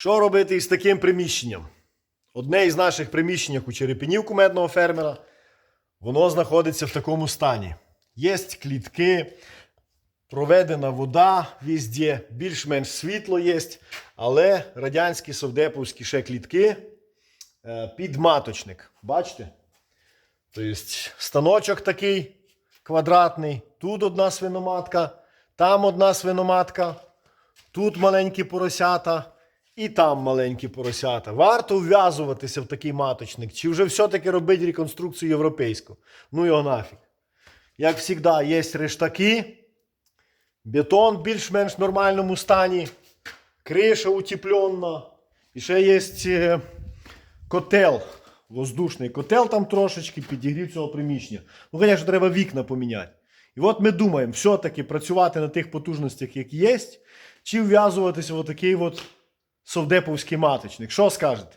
Що робити із таким приміщенням? Одне із наших приміщень у Черепінів кумедного фермера, воно знаходиться в такому стані. Є клітки, проведена вода везде, більш-менш світло є, але радянські совдеповські ще клітки е, під маточник. Бачите? Тобто станочок такий квадратний, тут одна свиноматка, там одна свиноматка, тут маленькі поросята і там маленькі поросята. Варто вв'язуватися в такий маточник, чи вже все-таки робити реконструкцію європейську? Ну його нафіг. Як завжди, є рештаки, бетон в більш-менш нормальному стані, криша утеплена, і ще є е, котел, воздушний котел там трошечки підігрів цього приміщення. Ну, звісно, треба вікна поміняти. І от ми думаємо, все-таки працювати на тих потужностях, які є, чи вв'язуватися в отакий от совдеповський маточник. Що скажете?